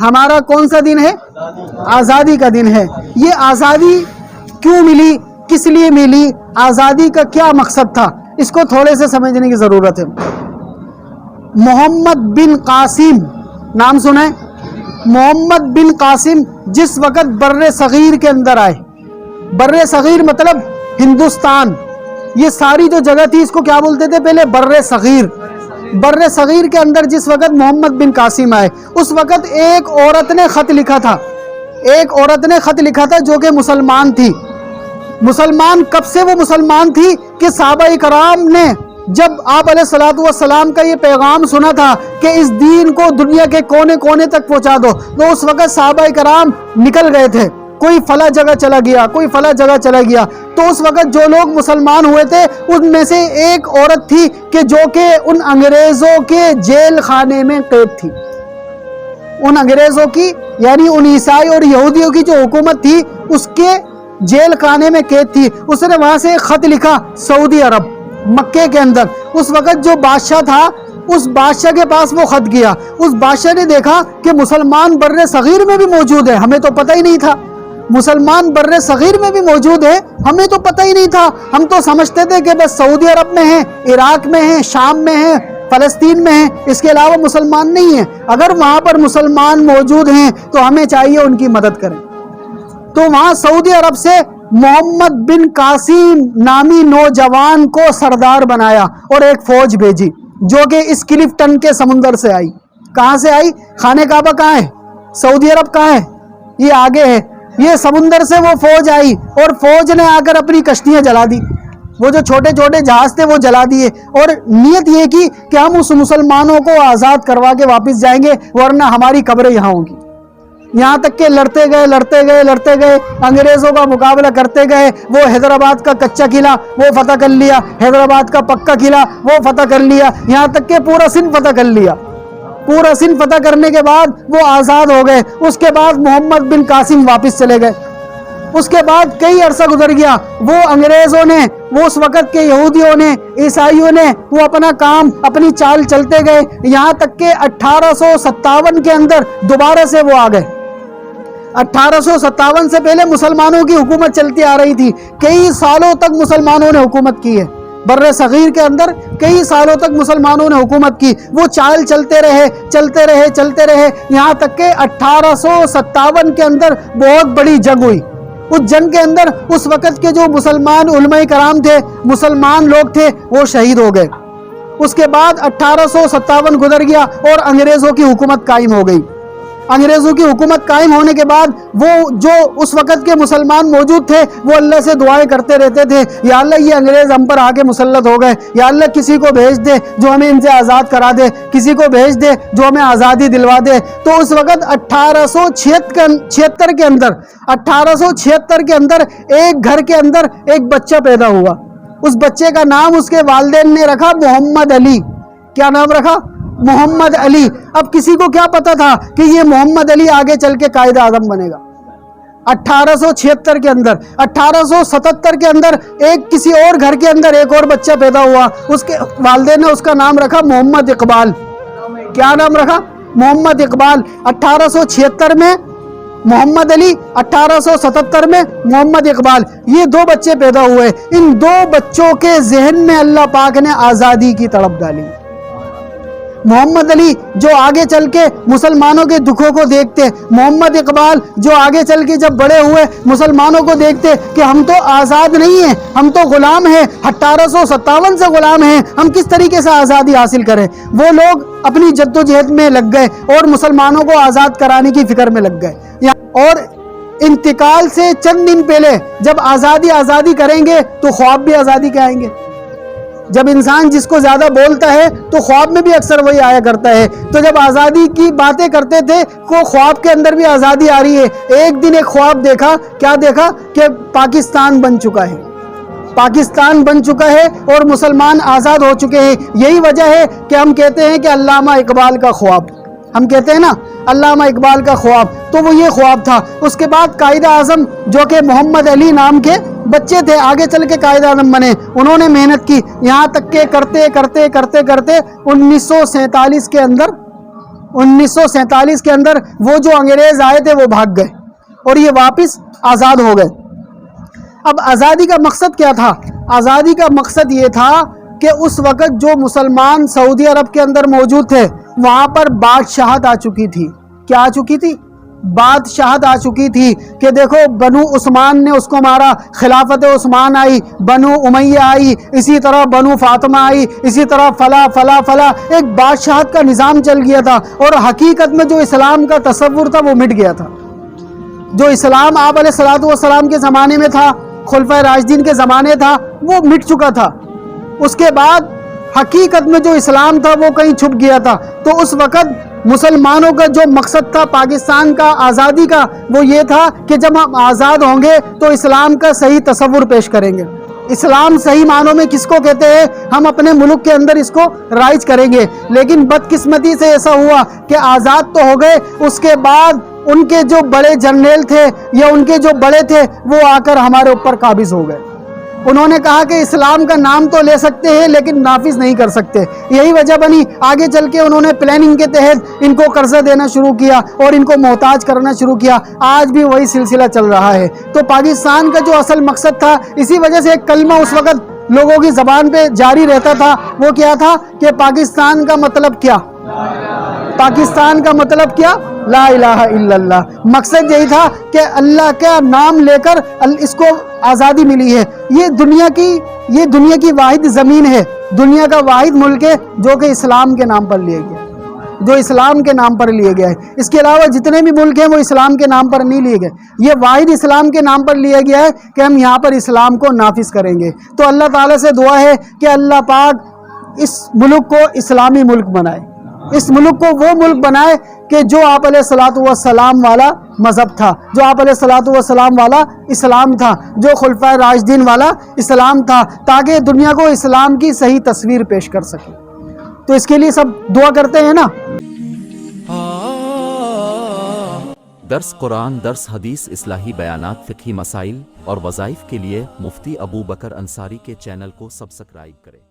ہمارا کون سا دن ہے؟ آزادی کا دن ہے۔ یہ آزادی کیوں ملی؟ کس لیے ملی؟ آزادی کا کیا مقصد تھا؟ اس کو تھوڑے سے سمجھنے کی ضرورت ہے۔ محمد بن قاسم، نام سنیں۔ محمد بن قاسم جس وقت بر صغیر کے اندر آئے۔ بر صغیر مطلب ہندوستان۔ یہ ساری جو جگہ تھی اس کو کیا بولتے تھے؟ پہلے بر صغیر۔ بر صغیر کے اندر جس وقت محمد بن قاسم آئے، اس وقت ایک عورت نے خط لکھا تھا۔ ایک عورت نے خط لکھا تھا جو کہ مسلمان تھی۔ مسلمان کب سے وہ مسلمان تھی کہ صحابہ کرام نے جب آپ علیہ السلاۃ والسلام کا یہ پیغام سنا تھا کہ اس دین کو دنیا کے کونے کونے تک پہنچا دو، تو اس وقت صحابہ کرام نکل گئے تھے۔ کوئی فلا جگہ چلا گیا، کوئی فلا جگہ چلا گیا۔ تو اس وقت جو لوگ مسلمان ہوئے تھے، ان میں سے ایک عورت تھی کہ جو کہ ان انگریزوں کے جیل خانے میں قید تھی۔ ان انگریزوں کی یعنی ان عیسائی اور یہودیوں کی جو حکومت تھی، اس کے جیل خانے میں قید تھی۔ اس نے وہاں سے خط لکھا، سعودی عرب، مکے کے اندر۔ اس وقت جو بادشاہ تھا، اس بادشاہ کے پاس وہ خط گیا۔ اس بادشاہ نے دیکھا کہ مسلمان بر صغیر میں بھی موجود ہے ہمیں تو پتہ ہی نہیں تھا۔ مسلمان بر صغیر میں بھی موجود ہے ہمیں تو پتہ ہی نہیں تھا۔ ہم تو سمجھتے تھے کہ بس سعودی عرب میں ہیں، عراق میں ہیں، شام میں ہیں، فلسطین میں ہیں، اس کے علاوہ مسلمان نہیں ہیں۔ اگر وہاں پر مسلمان موجود ہیں تو ہمیں چاہیے ان کی مدد کریں۔ تو وہاں سعودی عرب سے محمد بن قاسم نامی نوجوان کو سردار بنایا اور ایک فوج بھیجی، جو کہ اس کلفٹن کے سمندر سے آئی۔ کہاں سے آئی؟ خانہ کعبہ کہاں ہے؟ سعودی عرب کہاں ہے؟ یہ آگے ہے۔ یہ سمندر سے وہ فوج آئی اور فوج نے آ کر اپنی کشتیاں جلا دی۔ وہ جو چھوٹے چھوٹے جہاز تھے وہ جلا دیے۔ اور نیت یہ کی کہ ہم اس مسلمانوں کو آزاد کروا کے واپس جائیں گے، ورنہ ہماری قبریں یہاں ہوں گی۔ یہاں تک کہ لڑتے گئے لڑتے گئے لڑتے گئے، انگریزوں کا مقابلہ کرتے گئے۔ وہ حیدرآباد کا کچا قلعہ، وہ فتح کر لیا۔ حیدرآباد کا پکا قلعہ، وہ فتح کر لیا۔ یہاں تک کہ پورا سندھ فتح کر لیا۔ پورا سندھ فتح کرنے کے بعد وہ آزاد ہو گئے۔ اس کے بعد محمد بن قاسم واپس چلے گئے۔ اس کے بعد کئی عرصہ گزر گیا۔ وہ انگریزوں نے، وہ اس وقت کے یہودیوں نے، عیسائیوں نے وہ اپنا کام، اپنی چال چلتے گئے۔ یہاں تک کہ اٹھارہ سو ستاون کے اندر دوبارہ سے وہ آ گئے۔ اٹھارہ سو ستاون سے پہلے مسلمانوں کی حکومت چلتی آ رہی تھی۔ کئی سالوں تک مسلمانوں نے حکومت کی ہے۔ بر صغیر کے اندر کئی سالوں تک مسلمانوں نے حکومت کی۔ وہ چال چلتے رہے چلتے رہے چلتے رہے۔ یہاں تک کہ اٹھارہ سو ستاون کے اندر بہت بڑی جنگ ہوئی۔ اس جنگ کے اندر اس وقت کے جو مسلمان علماء کرام تھے، مسلمان لوگ تھے، وہ شہید ہو گئے۔ اس کے بعد اٹھارہ سو ستاون گزر گیا اور انگریزوں کی حکومت قائم ہو گئی۔ انگریزوں کی حکومت قائم ہونے کے بعد وہ جو اس وقت کے مسلمان موجود تھے، وہ اللہ سے دعائیں کرتے رہتے تھے، یا اللہ یہ انگریز ہم پر آ کے مسلط ہو گئے، یا اللہ کسی کو بھیج دے جو ہمیں ان سے آزاد کرا دے، کسی کو بھیج دے جو ہمیں آزادی دلوا دے۔ تو اس وقت اٹھارہ سو چھہتر کے اندر، اٹھارہ سو چھہتر کے اندر ایک گھر کے اندر ایک بچہ پیدا ہوا۔ اس بچے کا نام اس کے والدین نے رکھا، محمد علی۔ کیا نام رکھا؟ محمد علی۔ اب کسی کو کیا پتا تھا کہ یہ محمد علی آگے چل کے قائد اعظم بنے گا؟ اٹھارہ سو چھہتر کے اندر، اٹھارہ سو ستتر کے اندر ایک کسی اور گھر کے اندر ایک اور بچہ پیدا ہوا۔ اس کے والدین نے اس کا نام رکھا محمد اقبال۔ کیا نام رکھا؟ محمد اقبال۔ اٹھارہ سو چھہتر میں محمد علی، اٹھارہ سو ستتر میں محمد اقبال۔ یہ دو بچے پیدا ہوئے۔ ان دو بچوں کے ذہن میں اللہ پاک نے آزادی کی تڑپ ڈالی۔ محمد علی جو آگے چل کے مسلمانوں کے دکھوں کو دیکھتے، محمد اقبال جو آگے چل کے جب بڑے ہوئے، مسلمانوں کو دیکھتے کہ ہم تو آزاد نہیں ہیں، ہم تو غلام ہیں، اٹھارہ سو ستاون سے غلام ہیں، ہم کس طریقے سے آزادی حاصل کریں؟ وہ لوگ اپنی جد و جہد میں لگ گئے اور مسلمانوں کو آزاد کرانے کی فکر میں لگ گئے۔ اور انتقال سے چند دن پہلے جب آزادی آزادی کریں گے تو خواب بھی آزادی کے آئیں گے۔ جب انسان جس کو زیادہ بولتا ہے تو خواب میں بھی اکثر وہی آیا کرتا ہے۔ تو جب آزادی کی باتیں کرتے تھے کو خواب کے اندر بھی آزادی آ رہی ہے۔ ایک دن ایک خواب دیکھا، کیا دیکھا؟ کہ پاکستان بن چکا ہے۔ پاکستان بن چکا ہے اور مسلمان آزاد ہو چکے ہیں۔ یہی وجہ ہے کہ ہم کہتے ہیں کہ علامہ اقبال کا خواب۔ ہم کہتے ہیں نا، علامہ اقبال کا خواب۔ تو وہ یہ خواب تھا۔ اس کے بعد قائد اعظم جو کہ محمد علی نام کے بچے تھے، آگے چل کے قائد اعظم بنے۔ انہوں نے محنت کی۔ یہاں تک کہ کرتے کرتے کرتے کرتے انیس سو سینتالیس کے اندر انیس سو سینتالیس کے اندر وہ جو انگریز آئے تھے، وہ بھاگ گئے اور یہ واپس آزاد ہو گئے۔ اب آزادی کا مقصد کیا تھا؟ آزادی کا مقصد یہ تھا کہ اس وقت جو مسلمان سعودی عرب کے اندر موجود تھے، وہاں پر بادشاہت آ چکی تھی۔ کیا آ چکی تھی؟ بادشاہت آ چکی تھی کہ دیکھو بنو عثمان نے اس کو مارا، خلافت عثمان آئی، بنو امیہ آئی، اسی طرح بنو فاطمہ آئی، اسی طرح فلا فلا فلا، ایک بادشاہت کا نظام چل گیا تھا اور حقیقت میں جو اسلام کا تصور تھا وہ مٹ گیا تھا۔ جو اسلام آپ علیہ السلاۃ والسلام کے زمانے میں تھا، خلفۂ راشدین کے زمانے تھا، وہ مٹ چکا تھا۔ اس کے بعد حقیقت میں جو اسلام تھا وہ کہیں چھپ گیا تھا۔ تو اس وقت مسلمانوں کا جو مقصد تھا پاکستان کا آزادی کا، وہ یہ تھا کہ جب ہم آزاد ہوں گے تو اسلام کا صحیح تصور پیش کریں گے۔ اسلام صحیح معنوں میں کس کو کہتے ہیں؟ ہم اپنے ملک کے اندر اس کو رائج کریں گے۔ لیکن بدقسمتی سے ایسا ہوا کہ آزاد تو ہو گئے، اس کے بعد ان کے جو بڑے جرنیل تھے یا ان کے جو بڑے تھے، وہ آ کر ہمارے اوپر قابض ہو گئے۔ انہوں نے کہا کہ اسلام کا نام تو لے سکتے ہیں لیکن نافذ نہیں کر سکتے۔ یہی وجہ بنی۔ آگے چل کے انہوں نے پلاننگ کے تحت ان کو قرضہ دینا شروع کیا اور ان کو محتاج کرنا شروع کیا۔ آج بھی وہی سلسلہ چل رہا ہے۔ تو پاکستان کا جو اصل مقصد تھا، اسی وجہ سے ایک کلمہ اس وقت لوگوں کی زبان پہ جاری رہتا تھا۔ وہ کیا تھا کہ پاکستان کا مطلب کیا؟ پاکستان کا مطلب کیا؟ لا الہ الا اللہ۔ مقصد یہی تھا کہ اللہ کا نام لے کر اس کو آزادی ملی ہے۔ یہ دنیا کی یہ دنیا کی واحد زمین ہے۔ دنیا کا واحد ملک ہے جو کہ اسلام کے نام پر لیا گیا جو اسلام کے نام پر لیے گیا ہے۔ اس کے علاوہ جتنے بھی ملک ہیں وہ اسلام کے نام پر نہیں لیے گئے۔ یہ واحد اسلام کے نام پر لیا گیا ہے کہ ہم یہاں پر اسلام کو نافذ کریں گے۔ تو اللہ تعالیٰ سے دعا ہے کہ اللہ پاک اس ملک کو اسلامی ملک بنائے۔ اس ملک کو وہ ملک بنائے کہ جو آپ علیہ السلاۃ والسلام والا مذہب تھا، جو آپ علیہ السلاۃ والسلام والا اسلام تھا، جو خلفۂ راجدین والا اسلام تھا، تاکہ دنیا کو اسلام کی صحیح تصویر پیش کر سکے۔ تو اس کے لیے سب دعا کرتے ہیں نا؟ درس قرآن، درس حدیث، اصلاحی بیانات، فقہی مسائل اور وظائف کے لیے مفتی ابو بکر انصاری کے چینل کو سبسکرائب کریں۔